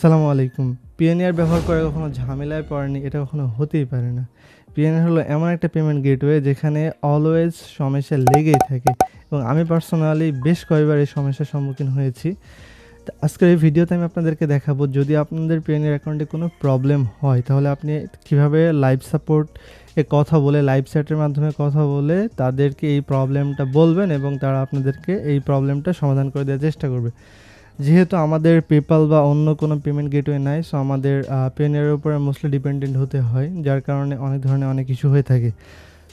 সালামু আলাইকুম। পিএনআর ব্যবহার করে কখনো ঝামেলায় পড়েনি, এটা কখনো হতেই পারে না। পিএনআর হলো এমন একটা পেমেন্ট গেটওয়ে যেখানে অলওয়েজ সমস্যা লেগেই থাকে এবং আমি পার্সোনালি বেশ কয়েকবার এই সমস্যার সম্মুখীন হয়েছি। আজকের এই ভিডিওতে আমি আপনাদেরকে দেখাবো, যদি আপনাদের পিএনআর অ্যাকাউন্টে কোনো প্রবলেম হয়, তাহলে আপনি কীভাবে লাইভ সাপোর্ট এ কথা বলে লাইভ চ্যাটের মাধ্যমে কথা বলে তাদেরকে এই প্রবলেমটা বলবেন এবং তারা আপনাদেরকে এই প্রবলেমটা সমাধান করে দেওয়ার চেষ্টা করবে। যেহেতু আমাদের পেপাল বা অন্য কোনো পেমেন্ট গেটওয়ে নাই সো আমাদের পেনের উপরে মোস্টলি ডিপেন্ডেন্ট হতে হয় যার কারণে অনেক ধরনের অনেক কিছু হয়ে থাকে।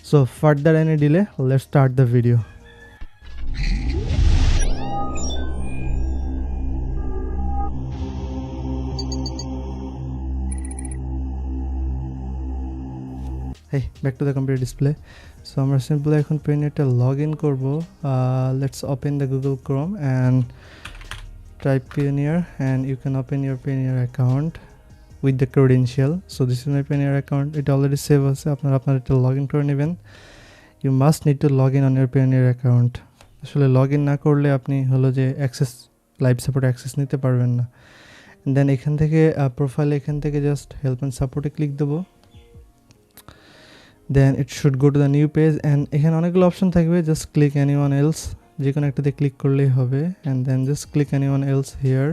So further any delay let start the video Hey, back to the computer display so আমরা সিম্পলি এখন পেনেটে লগ ইন করব let's open the Google Chrome and type Payoneer and you can open your Payoneer account with the credential. So this is my Payoneer account. It already save আছে আপনারা আপনার এটা log in করে নেবেন। You must need to log in on your Payoneer account আসলে log in না করলে আপনি হলো যে অ্যাক্সেস লাইভ সাপোর্ট অ্যাক্সেস নিতে পারবেন না। দেন এখান থেকে প্রোফাইল এখান থেকে জাস্ট হেল্প অ্যান্ড সাপোর্টে ক্লিক দেবো। Then it should go to the new page and এখানে অনেকগুলো অপশন থাকবে। Just click any one else যে কোনো একটাতে ক্লিক করলেই হবে and then just click any one else here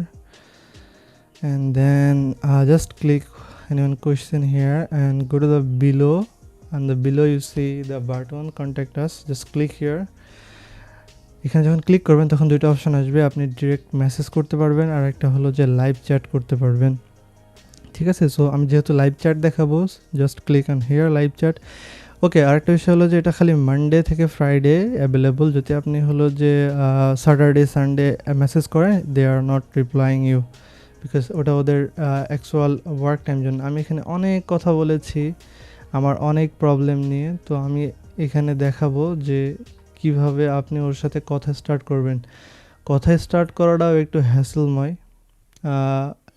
and then just click any one question here and go to the below and the below you see the button contact us just click here এখানে যখন click করবেন, তখন দুইটা option আসবে, আপনি direct message করতে পারবেন, আর একটা হলো যে লাইভ চ্যাট করতে পারবেন। ঠিক আছে? সো আমি যেহেতু লাইভ চ্যাট দেখাবো just click on here live chat okay আরেকটা বিষয় হলো যে এটা খালি মানডে থেকে ফ্রাইডে অ্যাভেলেবল যদি আপনি হলো যে স্যাটারডে সানডে মেসেজ করেন they are not replying you because ওটা ওদের অ্যাকচুয়াল ওয়ার্ক টাইম জন্য। আমি এখানে অনেক কথা বলেছি, আমার অনেক প্রবলেম নিয়ে। তো আমি এখানে দেখাবো যে কীভাবে আপনি ওর সাথে কথা স্টার্ট করবেন। কথা স্টার্ট করাটাও একটু হ্যাসেলময়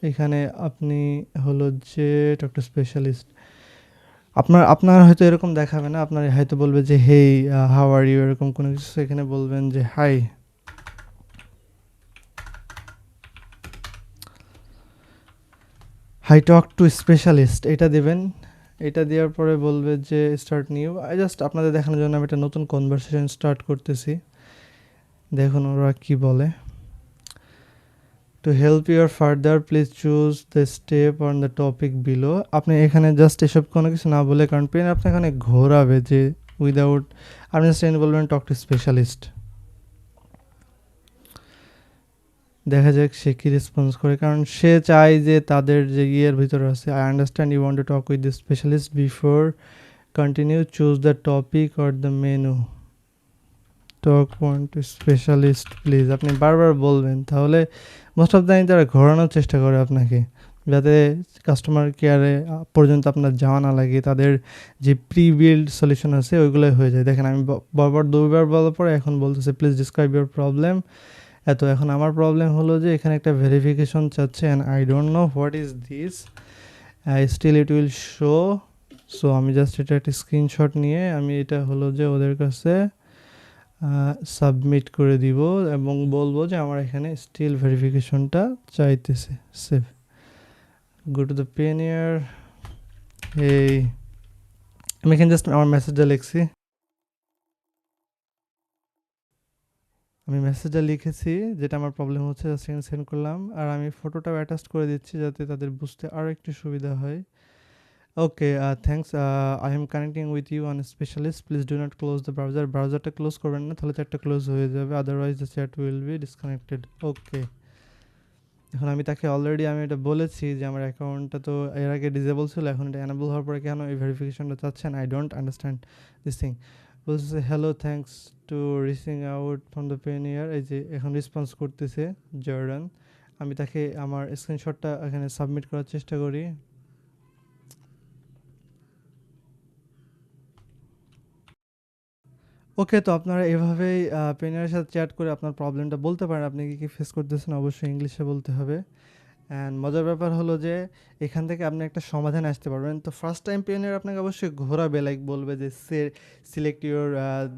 এখানে আপনি হলো যে ডক্টর স্পেশালিস্ট আপনার আপনার হয়তো এরকম দেখাবে না, আপনার হয়তো বলবে যে, হেই হাউ আর ইউ এরকম কোনো কিছু। এখানে বলবেন যে hi hi talk to specialist এটা দেবেন। এটা দেওয়ার পরে বলবে যে স্টার্ট নিউ আই জাস্ট আপনাদের দেখানোর জন্য আমি একটা নতুন কনভারসেশন স্টার্ট করতেছি। দেখুন ওরা কি বলে। To help your further please choose the step on the topic below আপনি এখানে জাস্ট এসব কোনো কিছু না বলে, কারণ পেন আপনি এখানে ঘোরাবে যে উইদাউট আপনি জাস্ট বলবেন টক টু স্পেশালিস্ট দেখা যাক সে কী রেসপন্স করে, কারণ সে চায় যে তাদের যে ইয়ের ভিতরে আছে I understand you want to talk with the specialist before continue choose the topic or the menu talk one to specialist please আপনি বারবার বলবেন, তাহলে মোস্ট অফ দ্য তারা ঘোরানোর চেষ্টা করে আপনাকে। যাতে কাস্টমার কেয়ারে পর্যন্ত আপনার যাওয়া না লাগে, তাদের যে প্রি বিল্ড সলিউশন আছে, ওইগুলোই হয়ে যায়। দেখেন, আমি বারবার দুইবার বলার পরে এখন বলতেছে প্লিজ ডিসক্রাইব ইউর প্রবলেম এত, এখন আমার প্রবলেম হলো যে, এখানে একটা ভেরিফিকেশন চাচ্ছে and I don't know what is this I still it will show so আমি জাস্ট এটা একটা স্ক্রিনশট নিয়ে, আমি এটা হলো যে ওদের কাছে সাবমিট করে দিব এবং বলব যে আমার এখানে স্টিল ভেরিফিকেশনটা চাইতেছে। Save go to the Payoneer এই, আমি এখানে জাস্ট আমার মেসেজটা লিখছি। আমি মেসেজটা লিখেছি, যেটা আমার প্রবলেম হচ্ছে সেন্ড সেন্ড করলাম। আর আমি ফটোটাও অ্যাটাচ করে দিচ্ছি যাতে তাদের বুঝতে আরও একটু সুবিধা হয়। Okay thanks I am connecting with you on specialist please do not close the browser ব্রাউজারটা close করবেন না, তাহলে চ্যাটটা ক্লোজ হয়ে যাবে। Otherwise the chat will be disconnected okay এখন আমি তাকে অলরেডি আমি এটা বলেছি যে আমার অ্যাকাউন্টটা তো এর আগে ডিজেবল ছিল, এখন এটা অ্যানেবল হওয়ার পরে কেন এই ভেরিফিকেশনটা চাচ্ছেন? I don't understand this thing বলতেছে hello thanks to reaching out from the Payoneer এই যে এখন রেসপন্স করতেছে জর্ডান আমি তাকে আমার স্ক্রিনশটটা এখানে সাবমিট করার চেষ্টা করি। ওকে, তো আপনারা এভাবেই পেনারের সাথে চ্যাট করে আপনার প্রবলেমটা বলতে পারেন। আপনি কি কি ফেস করতেছেন? অবশ্যই ইংলিশে বলতে হবে। অ্যান্ড মজার ব্যাপার হলো যে, এখান থেকে আপনি একটা সমাধান আসতে পারবেন। তো ফার্স্ট টাইম পিওনিয়ার আপনাকে অবশ্যই ঘোরাবে লাইক বলবে যে সে select your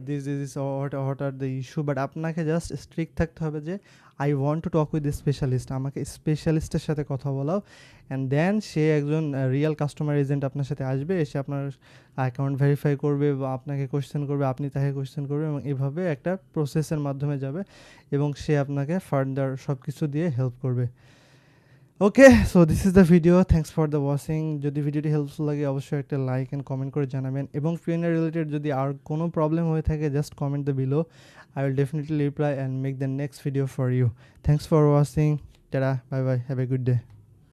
this this what what are the issue but আপনাকে জাস্ট স্ট্রিক্ট থাকতে হবে যে I want to talk with specialist আমাকে স্পেশালিস্টের সাথে কথা বলাও। অ্যান্ড দেন সে একজন রিয়েল কাস্টমার এজেন্ট আপনার সাথে আসবে, এসে আপনার অ্যাকাউন্ট ভেরিফাই করবে বা আপনাকে কোয়েশ্চেন করবে, আপনি তাকে কোয়েশ্চেন করবে এবং এভাবে একটা প্রসেসের মাধ্যমে যাবে এবং সে আপনাকে ফার্দার সব কিছু দিয়ে হেল্প করবে। Okay so this is the video thanks for the watching যদি ভিডিওটি হেল্পফুল লাগে, অবশ্যই একটা লাইক অ্যান্ড কমেন্ট করে জানাবেন। এবং পিওনিয়ার রিলেটেড যদি আর কোনো প্রবলেম হয়ে থাকে just comment the below I will definitely reply and make the next video for you thanks for watching tata bye bye have a good day